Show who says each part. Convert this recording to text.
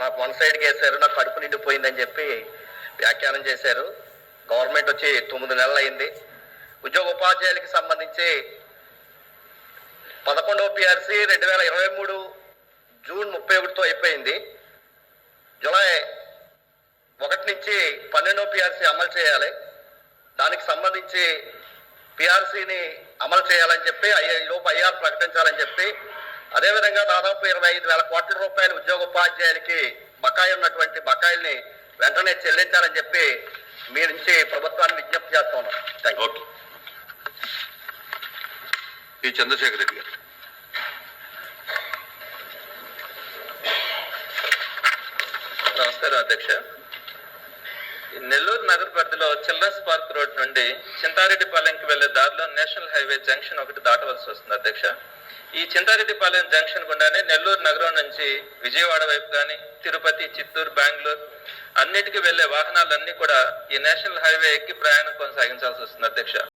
Speaker 1: నాకు వన్ సైడ్కి వేశారు నాకు కడుపు నిండిపోయిందని చెప్పి వ్యాఖ్యానం చేశారు. గవర్నమెంట్ వచ్చి తొమ్మిది నెలలు అయింది. ఉద్యోగ ఉపాధ్యాయులకి సంబంధించి పదకొండవ పిఆర్సీ రెండు వేల ఇరవై మూడు జూన్ ముప్పై ఒకటితో అయిపోయింది. జూలై ఒకటి నుంచి పన్నెండవ పిఆర్సీ అమలు చేయాలి. దానికి సంబంధించి పిఆర్సీని అమలు చేయాలని చెప్పి ఐ- లోపు ఐఆర్ ప్రకటించాలని చెప్పి అదేవిధంగా దాదాపు ఇరవై ఐదు వేల కోట్ల రూపాయలు ఉద్యోగ ఉపాధ్యాయులకి బకాయి ఉన్నటువంటి బకాయిల్ని వెంటనే చెల్లించాలని చెప్పి మీ నుంచి ప్రభుత్వాన్ని విజ్ఞప్తి చేస్తా ఉన్నాం.
Speaker 2: ఓకే. ఈ చంద్రశేఖర్ రెడ్డి గారు.
Speaker 3: నమస్కారం అధ్యక్ష. నెల్లూరు నగర పరిధిలో చిల్డ్రన్స్ పార్క్ రోడ్ నుండి చింతారెడ్డిపాలెంకి వెళ్ళే దారిలో నేషనల్ హైవే జంక్షన్ ఒకటి దాటవలసి వస్తుంది అధ్యక్ష. ఈ చింతారెడ్డిపాలెం జంక్షన్ గుండానే నెల్లూరు నగరం నుంచి విజయవాడ వైపు కానీ తిరుపతి చిత్తూరు బెంగళూరు అన్నిటికీ వెళ్ళే వాహనాలన్నీ కూడా ఈ నేషనల్ హైవే ఎక్కి ప్రయాణం కొనసాగించాల్సి వస్తుంది అధ్యక్ష.